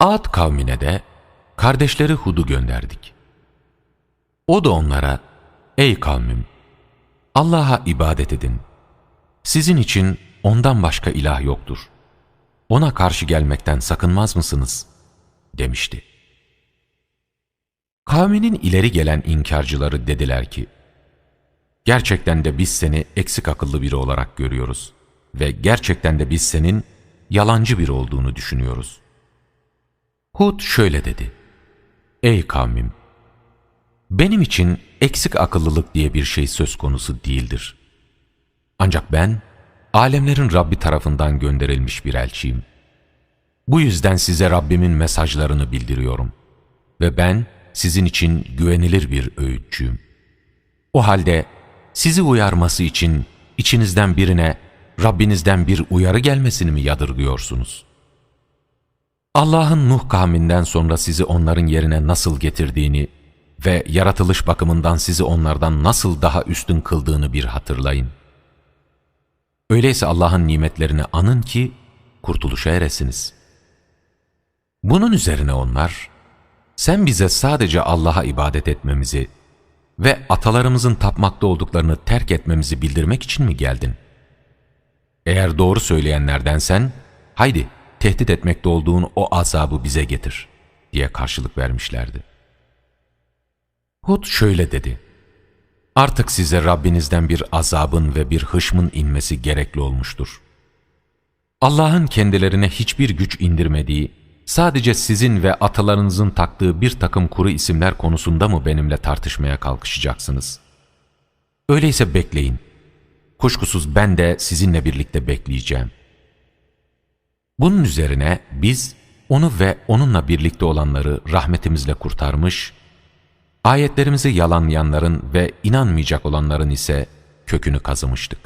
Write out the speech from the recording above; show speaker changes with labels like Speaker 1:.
Speaker 1: Ad kavmine de kardeşleri Hud'u gönderdik. O da onlara, ey kavmim, Allah'a ibadet edin. Sizin için ondan başka ilah yoktur. Ona karşı gelmekten sakınmaz mısınız? demişti. Kavminin ileri gelen inkarcıları dediler ki, Gerçekten de biz seni eksik akıllı biri olarak görüyoruz ve gerçekten de biz senin yalancı biri olduğunu düşünüyoruz. Hud şöyle dedi, Ey kavmim! Benim için eksik akıllılık diye bir şey söz konusu değildir. Ancak ben, alemlerin Rabbi tarafından gönderilmiş bir elçiyim. Bu yüzden size Rabbimin mesajlarını bildiriyorum. Ve ben sizin için güvenilir bir öğütçüyüm. O halde sizi uyarması için içinizden birine Rabbinizden bir uyarı gelmesini mi yadırgıyorsunuz? Allah'ın Nuh kavminden sonra sizi onların yerine nasıl getirdiğini ve yaratılış bakımından sizi onlardan nasıl daha üstün kıldığını bir hatırlayın. Öyleyse Allah'ın nimetlerini anın ki kurtuluşa eresiniz. Bunun üzerine onlar, sen bize sadece Allah'a ibadet etmemizi ve atalarımızın tapmakta olduklarını terk etmemizi bildirmek için mi geldin? Eğer doğru söyleyenlerdensen, haydi tehdit etmekte olduğun o azabı bize getir, diye karşılık vermişlerdi. Hud şöyle dedi, Artık size Rabbinizden bir azabın ve bir hışmın inmesi gerekli olmuştur. Allah'ın kendilerine hiçbir güç indirmediği, sadece sizin ve atalarınızın taktığı bir takım kuru isimler konusunda mı benimle tartışmaya kalkışacaksınız? Öyleyse bekleyin. Kuşkusuz ben de sizinle birlikte bekleyeceğim. Bunun üzerine biz onu ve onunla birlikte olanları rahmetimizle kurtarmış, ayetlerimizi yalanlayanların ve inanmayacak olanların ise kökünü kazımıştık.